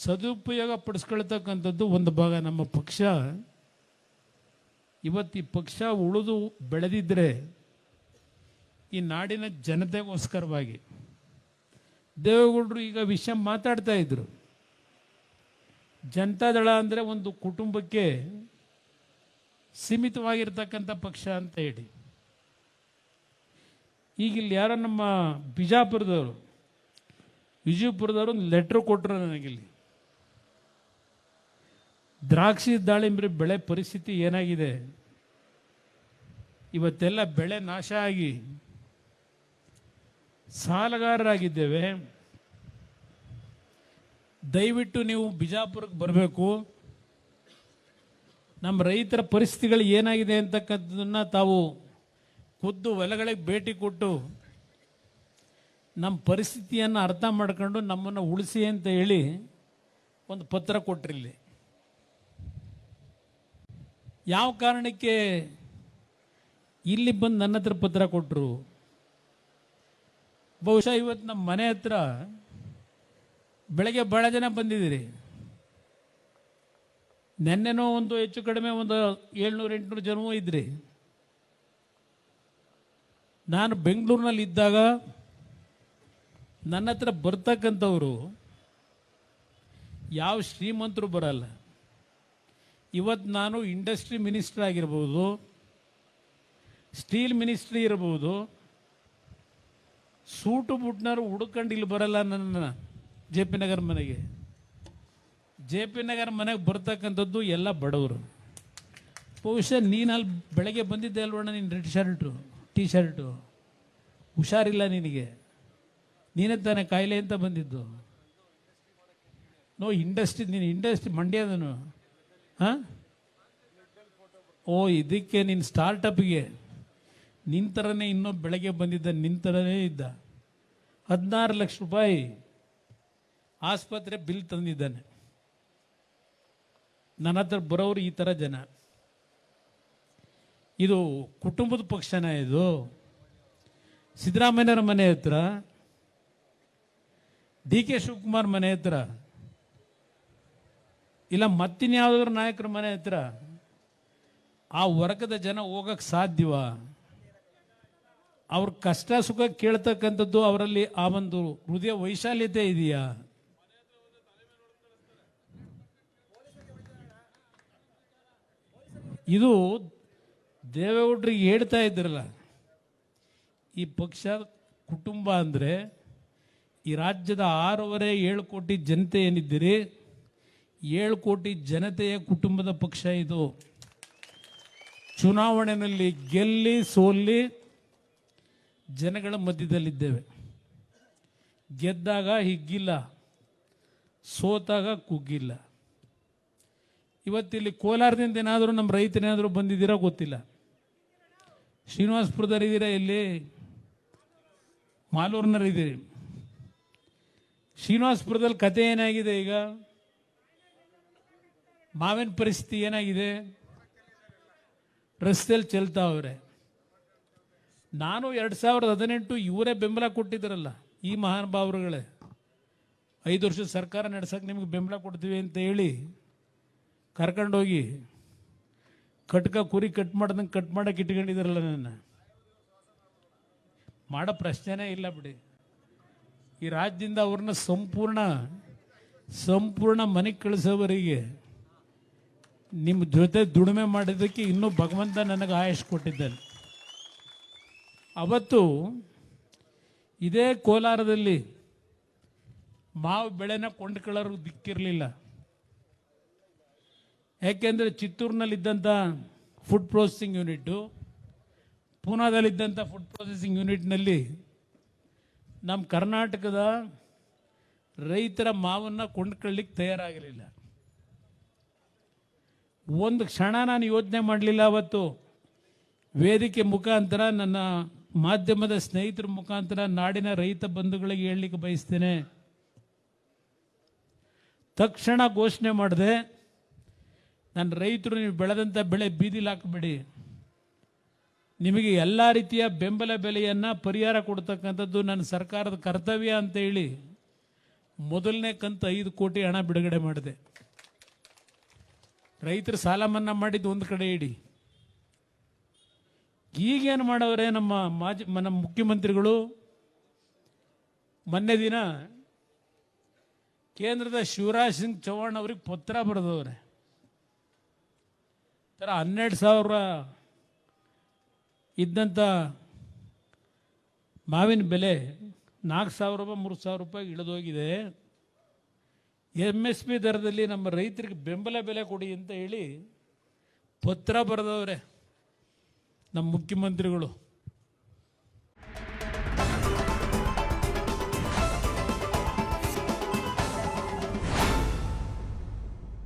ಸದುಪಯೋಗ ಪಡಿಸ್ಕೊಳ್ತಕ್ಕಂಥದ್ದು ಒಂದು ಭಾಗ ನಮ್ಮ ಪಕ್ಷ. ಇವತ್ತು ಈ ಪಕ್ಷ ಉಳಿದು ಬೆಳೆದಿದ್ದರೆ ಈ ನಾಡಿನ ಜನತೆಗೋಸ್ಕರವಾಗಿ. ದೇವೇಗೌಡರು ಈಗ ವಿಷಯ ಮಾತಾಡ್ತಾ ಇದ್ರು. ಜನತಾದಳ ಅಂದರೆ ಒಂದು ಕುಟುಂಬಕ್ಕೆ ಸೀಮಿತವಾಗಿರ್ತಕ್ಕಂಥ ಪಕ್ಷ ಅಂತ ಹೇಳಿ. ಈಗ ಇಲ್ಲಿ ಯಾರೋ ನಮ್ಮ ಬಿಜಾಪುರದವರು, ವಿಜಯಪುರದವರು ಒಂದು ಲೆಟ್ರ್ ಕೊಟ್ಟರು ನನಗಿಲ್ಲಿ. ದ್ರಾಕ್ಷಿ ದಾಳಿಂಬ್ರಿ ಬೆಳೆ ಪರಿಸ್ಥಿತಿ ಏನಾಗಿದೆ? ಇವತ್ತೆಲ್ಲ ಬೆಳೆ ನಾಶ ಆಗಿ ಸಾಲಗಾರರಾಗಿದ್ದೇವೆ. ದಯವಿಟ್ಟು ನೀವು ಬಿಜಾಪುರಕ್ಕೆ ಬರಬೇಕು. ನಮ್ಮ ರೈತರ ಪರಿಸ್ಥಿತಿಗಳು ಏನಾಗಿದೆ ಅಂತಕ್ಕಂಥದನ್ನು ತಾವು ಖುದ್ದು ಹೊಲಗಳಿಗೆ ಭೇಟಿ ಕೊಟ್ಟು ನಮ್ಮ ಪರಿಸ್ಥಿತಿಯನ್ನು ಅರ್ಥ ಮಾಡ್ಕೊಂಡು ನಮ್ಮನ್ನು ಉಳಿಸಿ ಅಂತ ಹೇಳಿ ಒಂದು ಪತ್ರ ಕೊಟ್ರಿಲ್ಲಿ ಯಾವ ಕಾರಣಕ್ಕೆ ಇಲ್ಲಿ ಬಂದು ನನ್ನ ಹತ್ರ ಪತ್ರ ಕೊಟ್ಟರು ಬಹುಶಃ ಇವತ್ತು ನಮ್ಮ ಮನೆ ಹತ್ರ ಬೆಳಗ್ಗೆ ಭಾಳ ಜನ ಬಂದಿದ್ದೀರಿ. ನೆನ್ನೆನೋ ಒಂದು ಹೆಚ್ಚು ಕಡಿಮೆ ಒಂದು ಏಳ್ನೂರು, ಎಂಟುನೂರು ಜನವೂ ಇದ್ರಿ. ನಾನು ಬೆಂಗಳೂರಿನಲ್ಲಿ ಇದ್ದಾಗ ನನ್ನ ಹತ್ರ ಬರ್ತಕ್ಕಂಥವರು ಯಾವ ಶ್ರೀಮಂತರು ಬರಲ್ಲ. ಇವತ್ತು ನಾನು ಇಂಡಸ್ಟ್ರಿ ಮಿನಿಸ್ಟರ್ ಆಗಿರ್ಬೋದು, ಸ್ಟೀಲ್ ಮಿನಿಸ್ಟ್ರಿ ಇರ್ಬೋದು, ಸೂಟು ಬುಟ್ನರು ಹುಡ್ಕೊಂಡು ಇಲ್ಲಿ ಬರಲ್ಲ ನನ್ನ ಜೆ ಪಿ ನಗರ ಮನೆಗೆ. ಜೆ ಪಿ ನಗರ ಮನೆಗೆ ಬರ್ತಕ್ಕಂಥದ್ದು ಎಲ್ಲ ಬಡವರು. ಬಹುಶಃ ನೀನು ಅಲ್ಲಿ ಬೆಳಗ್ಗೆ ಬಂದಿದ್ದೆ ಅಲ್ವಣ್ಣ ನೀನು ರೆಡ್ ಶರ್ಟು ಟೀ ಶರ್ಟು ಹುಷಾರಿಲ್ಲ ನಿನಗೆ. ನೀನೇ ತಾನೇ ಕಾಯಿಲೆ ಅಂತ ಬಂದಿದ್ದು. ನೋ, ಇಂಡಸ್ಟ್ರಿ, ನೀನು ಇಂಡಸ್ಟ್ರಿ ಮಂಡ್ಯದನು ಹಾಂ? ಓ, ಇದಕ್ಕೆ ನಿನ್ನ ಸ್ಟಾರ್ಟಪ್ಗೆ. ನಿನ್ನ ಥರನೇ ಇನ್ನೊಬ್ಬ ಬೆಳಗ್ಗೆ ಬಂದಿದ್ದ ನಿನ್ನ ಥರನೇ ಇದ್ದ. ಹದಿನಾರು ಲಕ್ಷ ರೂಪಾಯಿ. ಆಸ್ಪತ್ರೆ ಬಿಲ್ ತಂದಿದ್ದಾನೆ. ನನ್ನ ಹತ್ರ ಬರೋರು ಈ ಥರ ಜನ. ಇದು ಕುಟುಂಬದ ಪಕ್ಷನ ಇದು. ಸಿದ್ದರಾಮಯ್ಯರ ಮನೆ ಹತ್ರ, ಡಿ ಕೆ ಶಿವಕುಮಾರ್ ಮನೆ ಹತ್ರ. ಇಲ್ಲ ಮತ್ತಿನ್ಯಾವುದಾದ್ರು ನಾಯಕರ ಮನೆ ಹತ್ರ ಆ ವರ್ಗದ ಜನ ಹೋಗಕ್ಕೆ ಸಾಧ್ಯವ? ಅವ್ರ ಕಷ್ಟ ಸುಖ ಕೇಳ್ತಕ್ಕಂಥದ್ದು ಅವರಲ್ಲಿ ಆ ಒಂದು ಹೃದಯ ವೈಶಾಲ್ಯತೆ ಇದೆಯಾ? ಇದು ದೇವೇಗೌಡರಿಗೆ ಹೇಳ್ತಾ ಇದ್ರಲ್ಲ, ಈ ಪಕ್ಷ ಕುಟುಂಬ ಅಂದರೆ ಈ ರಾಜ್ಯದ ಆರೂವರೆ ಏಳು ಕೋಟಿ ಜನತೆ ಏನಿದ್ದೀರಿ? ಏಳು ಕೋಟಿ ಜನತೆಯ ಕುಟುಂಬದ ಪಕ್ಷ ಇದು. ಚುನಾವಣೆಯಲ್ಲಿ ಗೆಲ್ಲಿ, ಸೋಲ್ಲಿ ಜನಗಳ ಮಧ್ಯದಲ್ಲಿದ್ದೇವೆ. ಗೆದ್ದಾಗ ಹಿಗ್ಗಿಲ್ಲ, ಸೋತಾಗ ಕುಗ್ಗಿಲ್ಲ. ಇವತ್ತಿಲ್ಲಿ ಕೋಲಾರದಿಂದ ಏನಾದರೂ ನಮ್ಮ ರೈತರೇನಾದರೂ ಬಂದಿದ್ದೀರಾ ಗೊತ್ತಿಲ್ಲ. ಶ್ರೀನಿವಾಸಪುರದಲ್ಲಿದ್ದೀರಾ ಇಲ್ಲಿ? ಮಾಲೂರಿನಲ್ಲಿದ್ದೀರಿ. ಶ್ರೀನಿವಾಸಪುರದಲ್ಲಿ ಕತೆ ಏನಾಗಿದೆ ಈಗ? ಮಾವಿನ ಪರಿಸ್ಥಿತಿ ಏನಾಗಿದೆ? ರಸ್ತೆಯಲ್ಲಿ ಚೆಲ್ತಾವ್ರೆ ನಾನು ಎರಡು ಸಾವಿರದ ಹದಿನೆಂಟು ಇವರೇ ಬೆಂಬಲ ಕೊಟ್ಟಿದ್ರಲ್ಲ, ಈ ಮಹಾನುಭಾವರುಗಳೇ ಐದು ವರ್ಷ ಸರ್ಕಾರ ನಡೆಸಕ್ಕೆ ನಿಮಗೆ ಬೆಂಬಲ ಕೊಡ್ತೀವಿ ಅಂತ ಹೇಳಿ ಕರ್ಕೊಂಡೋಗಿ ಕಟ್ಕ ಕುರಿ ಕಟ್ ಮಾಡ್ದಂಗೆ ಕಟ್ ಮಾಡಕ್ಕೆ ಇಟ್ಕೊಂಡಿದ್ದಾರಲ್ಲ ನನ್ನ. ಮಾಡೋ ಪ್ರಶ್ನೆನೇ ಇಲ್ಲ ಬಿಡಿ. ಈ ರಾಜ್ಯದಿಂದ ಅವ್ರನ್ನ ಸಂಪೂರ್ಣ ಸಂಪೂರ್ಣ ಮನೆಗೆ ಕಳಿಸೋವರೆಗೆ ನಿಮ್ಮ ಜೊತೆ ದುಡಿಮೆ ಮಾಡಿದ್ದಕ್ಕೆ ಇನ್ನೂ ಭಗವಂತ ನನಗೆ ಆಯುಷ್ ಕೊಟ್ಟಿದ್ದಾನೆ. ಅವತ್ತು ಇದೇ ಕೋಲಾರದಲ್ಲಿ ಮಾವು ಬೆಳೆನ ಕೊಂಡ್ಕೊಳ್ಳೋರು ದಿಕ್ಕಿರಲಿಲ್ಲ. ಯಾಕೆಂದರೆ ಚಿತ್ತೂರಿನಲ್ಲಿದ್ದಂಥ ಫುಡ್ ಪ್ರೊಸೆಸಿಂಗ್ ಯೂನಿಟ್ಟು ಪೂನಾದಲ್ಲಿದ್ದಂಥ ಫುಡ್ ಪ್ರೊಸೆಸಿಂಗ್ ಯೂನಿಟ್ನಲ್ಲಿ ನಮ್ಮ ಕರ್ನಾಟಕದ ರೈತರ ಮಾವನ್ನು ಕೊಂಡ್ಕೊಳ್ಳಿಕ್ಕೆ ತಯಾರಾಗಿರಲಿಲ್ಲ ಒಂದು ಕ್ಷಣ ನಾನು ಯೋಚನೆ ಮಾಡಲಿಲ್ಲ ಅವತ್ತು. ವೇದಿಕೆ ಮುಖಾಂತರ ನನ್ನ ಮಾಧ್ಯಮದ ಸ್ನೇಹಿತರ ಮುಖಾಂತರ ನಾಡಿನ ರೈತ ಬಂಧುಗಳಿಗೆ ಹೇಳಲಿಕ್ಕೆ ಬಯಸ್ತೇನೆ. ತಕ್ಷಣ ಘೋಷಣೆ ಮಾಡಿದೆ, ನನ್ನ ರೈತರು ನೀವು ಬೆಳೆದಂಥ ಬೆಳೆ ಬೀದಿಲಿ ಹಾಕಬೇಡಿ. ನಿಮಗೆ ಎಲ್ಲ ರೀತಿಯ ಬೆಂಬಲ ಬೆಲೆಯನ್ನು ಪರಿಹಾರ ಕೊಡ್ತಕ್ಕಂಥದ್ದು ನನ್ನ ಸರ್ಕಾರದ ಕರ್ತವ್ಯ ಅಂತ ಹೇಳಿ ಮೊದಲನೇ ಕಂತು ಐದು ಕೋಟಿ ಹಣ ಬಿಡುಗಡೆ ಮಾಡಿದೆ. ರೈತರು ಸಾಲ ಮನ್ನಾ ಮಾಡಿದ್ದು ಒಂದು ಕಡೆ ಇಡಿ. ಈಗೇನು ಮಾಡವ್ರೆ ನಮ್ಮ ಮಾಜಿ ನಮ್ಮ ಮುಖ್ಯಮಂತ್ರಿಗಳು? ಮೊನ್ನೆ ದಿನ ಕೇಂದ್ರದ ಶಿವರಾಜ್ ಸಿಂಗ್ ಚೌಹಾಣ್ ಅವ್ರಿಗೆ ಪತ್ರ ಬರೆದವ್ರೆ. ಥರ ಹನ್ನೆರಡು ಸಾವಿರ ಇದ್ದಂಥ ಮಾವಿನ ಬೆಲೆ ನಾಲ್ಕು ಸಾವಿರ ರೂಪಾಯಿ, ಮೂರು ಸಾವಿರ ರೂಪಾಯಿ ಇಳಿದೋಗಿದೆ. ಎಂ ಎಸ್ ಪಿ ದರದಲ್ಲಿ ನಮ್ಮ ರೈತರಿಗೆ ಬೆಂಬಲ ಬೆಲೆ ಕೊಡಿ ಅಂತ ಹೇಳಿ ಪತ್ರ ಬರೆದವ್ರೆ ನಮ್ಮ ಮುಖ್ಯಮಂತ್ರಿಗಳು.